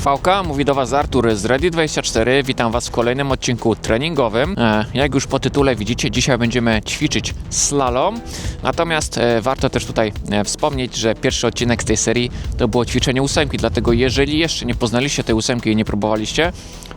Fałka, mówi do Was Artur z Ready24. Witam Was w kolejnym odcinku treningowym. E, jak już po tytule widzicie, dzisiaj będziemy ćwiczyć slalom. Natomiast e, warto też tutaj e, wspomnieć, że pierwszy odcinek z tej serii to było ćwiczenie ósemki, dlatego jeżeli jeszcze nie poznaliście tej ósemki i nie próbowaliście,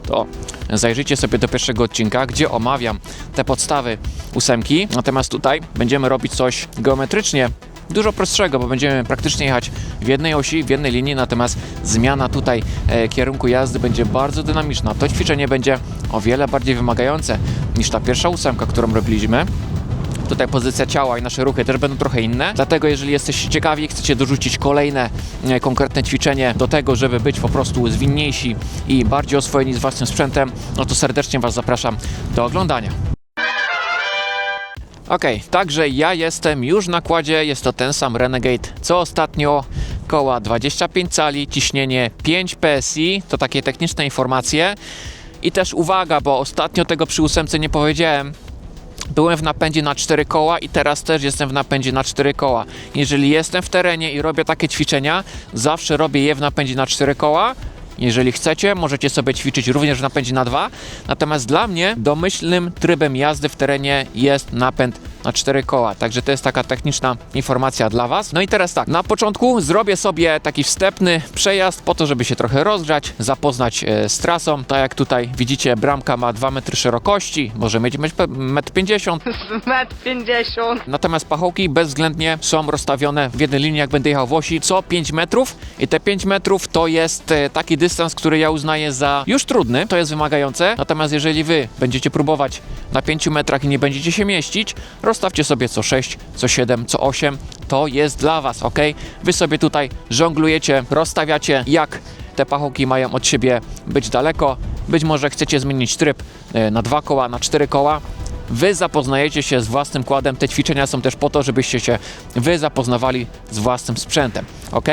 to zajrzyjcie sobie do pierwszego odcinka, gdzie omawiam te podstawy ósemki. Natomiast tutaj będziemy robić coś geometrycznie dużo prostszego, bo będziemy praktycznie jechać w jednej osi, w jednej linii, natomiast zmiana tutaj e, kierunku jazdy będzie bardzo dynamiczna. To ćwiczenie będzie o wiele bardziej wymagające niż ta pierwsza ósemka, którą robiliśmy. Tutaj pozycja ciała i nasze ruchy też będą trochę inne. Dlatego, jeżeli jesteście ciekawi, chcecie dorzucić kolejne e, konkretne ćwiczenie do tego, żeby być po prostu zwinniejsi i bardziej oswojeni z własnym sprzętem, no to serdecznie Was zapraszam do oglądania. Okej, także ja jestem już na kładzie, jest to ten sam Renegade co ostatnio, koła 25 cali, ciśnienie 5 PSI, to takie techniczne informacje. I też uwaga, bo ostatnio tego przy ósemce nie powiedziałem, Byłem w napędzie na 4 koła i teraz też jestem w napędzie na 4 koła. Jeżeli jestem w terenie i robię takie ćwiczenia, zawsze robię je w napędzie na 4 koła. Jeżeli chcecie, możecie sobie ćwiczyć również w napędzie na 2. Natomiast dla mnie domyślnym trybem jazdy w terenie jest napęd na 4 koła. Także to jest taka techniczna informacja dla Was. No i teraz tak, na początku zrobię sobie taki wstępny przejazd po to, żeby się trochę rozgrzać, zapoznać e, z trasą. Tak jak tutaj widzicie, bramka ma 2 metry szerokości, może mieć 1,50 m. Metr 50. Natomiast pachołki bezwzględnie są rozstawione w jednej linii, jak będę jechał w osi, co 5 metrów. I te 5 metrów to jest e, taki dystans, który ja uznaję za już trudny, to jest wymagające. Natomiast jeżeli wy będziecie próbować na 5 metrach i nie będziecie się mieścić, rozstawcie sobie co 6, co 7, co 8. To jest dla was, ok? Wy sobie tutaj żonglujecie, rozstawiacie jak te pachołki mają od siebie być daleko. Być może chcecie zmienić tryb e, na dwa koła, na cztery koła. Wy zapoznajecie się z własnym kładem. Te ćwiczenia są też po to, żebyście się wy zapoznawali z własnym sprzętem. Ok?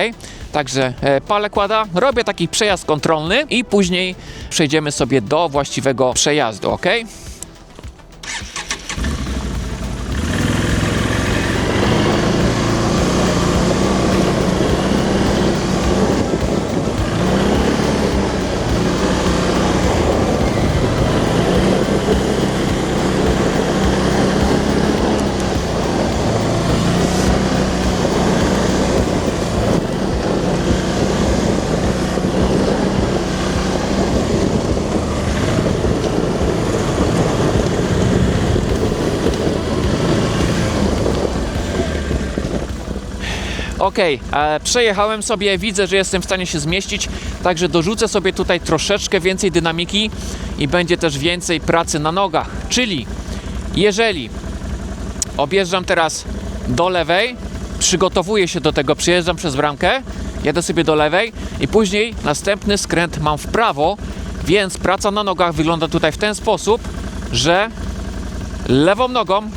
Także e, palę kłada, robię taki przejazd kontrolny i później przejdziemy sobie do właściwego przejazdu. Ok? Okej, e, przejechałem sobie, widzę, że jestem w stanie się zmieścić, także dorzucę sobie tutaj troszeczkę więcej dynamiki i będzie też więcej pracy na nogach. Czyli jeżeli objeżdżam teraz do lewej, przygotowuję się do tego, przyjeżdżam przez bramkę, jadę sobie do lewej i później następny skręt mam w prawo, więc praca na nogach wygląda tutaj w ten sposób, że lewą nogą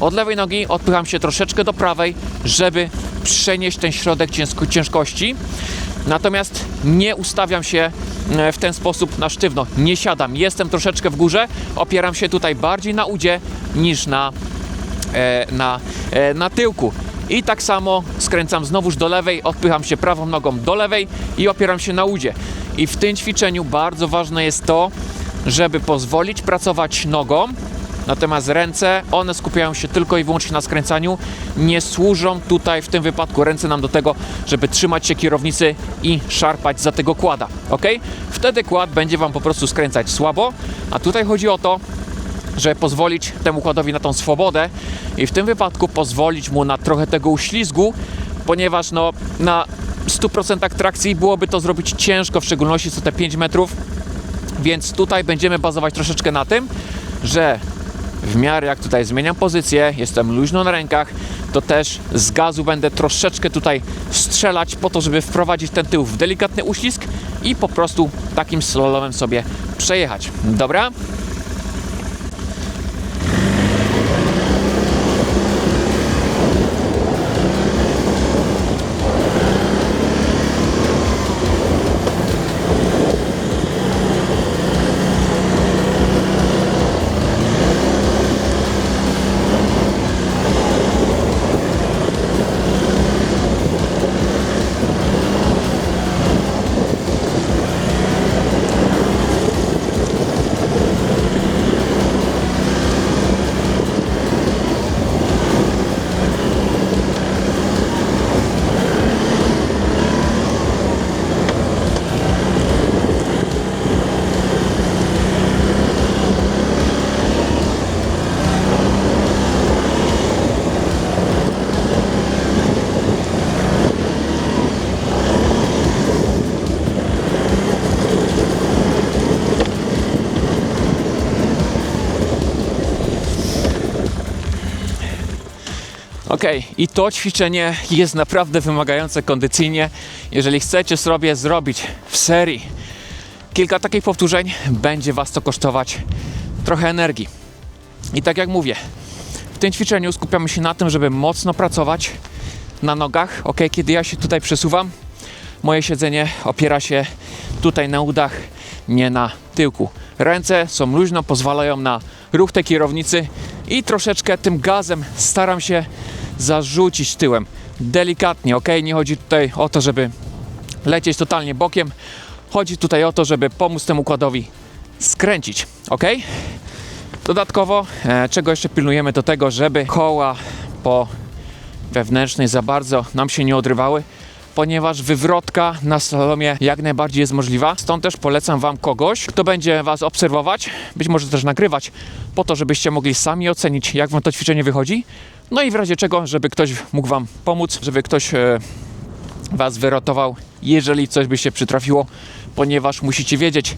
od lewej nogi odpycham się troszeczkę do prawej, żeby przenieść ten środek ciężko, ciężkości. Natomiast nie ustawiam się e, w ten sposób na sztywno. Nie siadam. Jestem troszeczkę w górze. Opieram się tutaj bardziej na udzie niż na, e, na, e, na tyłku. I tak samo skręcam znowuż do lewej, odpycham się prawą nogą do lewej i opieram się na udzie. I w tym ćwiczeniu bardzo ważne jest to, żeby pozwolić pracować nogą, Natomiast ręce, one skupiają się tylko i wyłącznie na skręcaniu. Nie służą tutaj w tym wypadku ręce nam do tego, żeby trzymać się kierownicy i szarpać za tego kłada. ok? Wtedy kład będzie Wam po prostu skręcać słabo, a tutaj chodzi o to, żeby pozwolić temu kładowi na tą swobodę i w tym wypadku pozwolić mu na trochę tego uślizgu, ponieważ no, na 100% trakcji byłoby to zrobić ciężko, w szczególności co te 5 metrów, więc tutaj będziemy bazować troszeczkę na tym, że w miarę jak tutaj zmieniam pozycję, jestem luźno na rękach, to też z gazu będę troszeczkę tutaj strzelać po to, żeby wprowadzić ten tył w delikatny uścisk i po prostu takim slalomem sobie przejechać. Dobra? Okej, i to ćwiczenie jest naprawdę wymagające kondycyjnie. Jeżeli chcecie sobie zrobić w serii kilka takich powtórzeń, będzie Was to kosztować trochę energii. I tak jak mówię, w tym ćwiczeniu skupiamy się na tym, żeby mocno pracować na nogach. Ok, kiedy ja się tutaj przesuwam, moje siedzenie opiera się tutaj na udach, nie na tyłku. Ręce są luźno, pozwalają na ruch tej kierownicy i troszeczkę tym gazem staram się zarzucić tyłem. Delikatnie, ok? Nie chodzi tutaj o to, żeby lecieć totalnie bokiem. Chodzi tutaj o to, żeby pomóc temu układowi skręcić, ok? Dodatkowo, e, czego jeszcze pilnujemy, to tego, żeby koła po wewnętrznej za bardzo nam się nie odrywały, ponieważ wywrotka na slalomie jak najbardziej jest możliwa. Stąd też polecam Wam kogoś, kto będzie Was obserwować, być może też nagrywać, po to, żebyście mogli sami ocenić, jak Wam to ćwiczenie wychodzi. No i w razie czego, żeby ktoś mógł Wam pomóc, żeby ktoś e, Was wyratował, jeżeli coś by się przytrafiło, ponieważ musicie wiedzieć,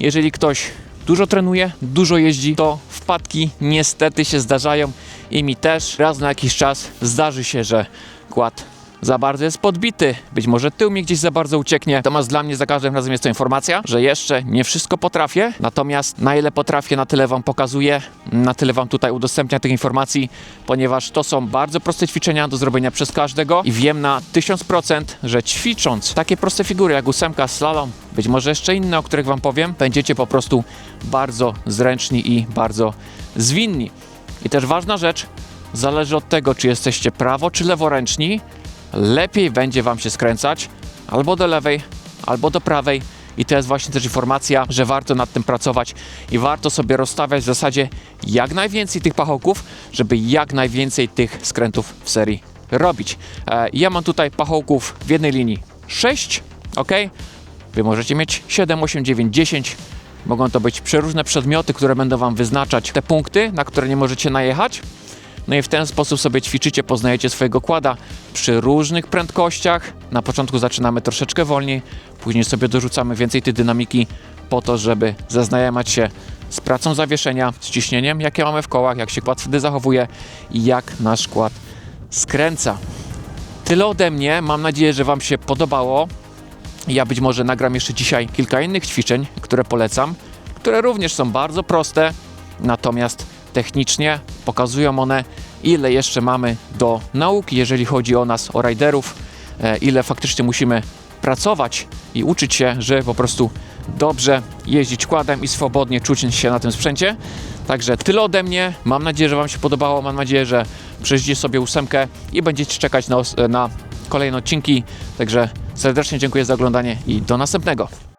jeżeli ktoś dużo trenuje, dużo jeździ, to wpadki niestety się zdarzają i mi też raz na jakiś czas zdarzy się, że kład za bardzo jest podbity, być może tył mi gdzieś za bardzo ucieknie. Natomiast dla mnie za każdym razem jest to informacja, że jeszcze nie wszystko potrafię, natomiast na ile potrafię, na tyle Wam pokazuję, na tyle Wam tutaj udostępniam tych informacji, ponieważ to są bardzo proste ćwiczenia do zrobienia przez każdego i wiem na 1000%, że ćwicząc takie proste figury jak ósemka, slalom, być może jeszcze inne, o których Wam powiem, będziecie po prostu bardzo zręczni i bardzo zwinni. I też ważna rzecz, zależy od tego, czy jesteście prawo czy leworęczni, lepiej będzie Wam się skręcać albo do lewej, albo do prawej. I to jest właśnie też informacja, że warto nad tym pracować i warto sobie rozstawiać w zasadzie jak najwięcej tych pachołków, żeby jak najwięcej tych skrętów w serii robić. E, ja mam tutaj pachołków w jednej linii 6, ok? Wy możecie mieć 7, 8, 9, 10. Mogą to być przeróżne przedmioty, które będą Wam wyznaczać te punkty, na które nie możecie najechać. No i w ten sposób sobie ćwiczycie, poznajecie swojego kłada przy różnych prędkościach. Na początku zaczynamy troszeczkę wolniej, później sobie dorzucamy więcej tej dynamiki po to, żeby zaznajamiać się z pracą zawieszenia, z ciśnieniem, jakie mamy w kołach, jak się kład wtedy zachowuje i jak nasz kład skręca. Tyle ode mnie. Mam nadzieję, że Wam się podobało. Ja być może nagram jeszcze dzisiaj kilka innych ćwiczeń, które polecam, które również są bardzo proste, natomiast technicznie pokazują one, ile jeszcze mamy do nauki, jeżeli chodzi o nas, o riderów, e, ile faktycznie musimy pracować i uczyć się, żeby po prostu dobrze jeździć kładem i swobodnie czuć się na tym sprzęcie. Także tyle ode mnie. Mam nadzieję, że Wam się podobało. Mam nadzieję, że przejeździcie sobie ósemkę i będziecie czekać na, na kolejne odcinki. Także serdecznie dziękuję za oglądanie i do następnego.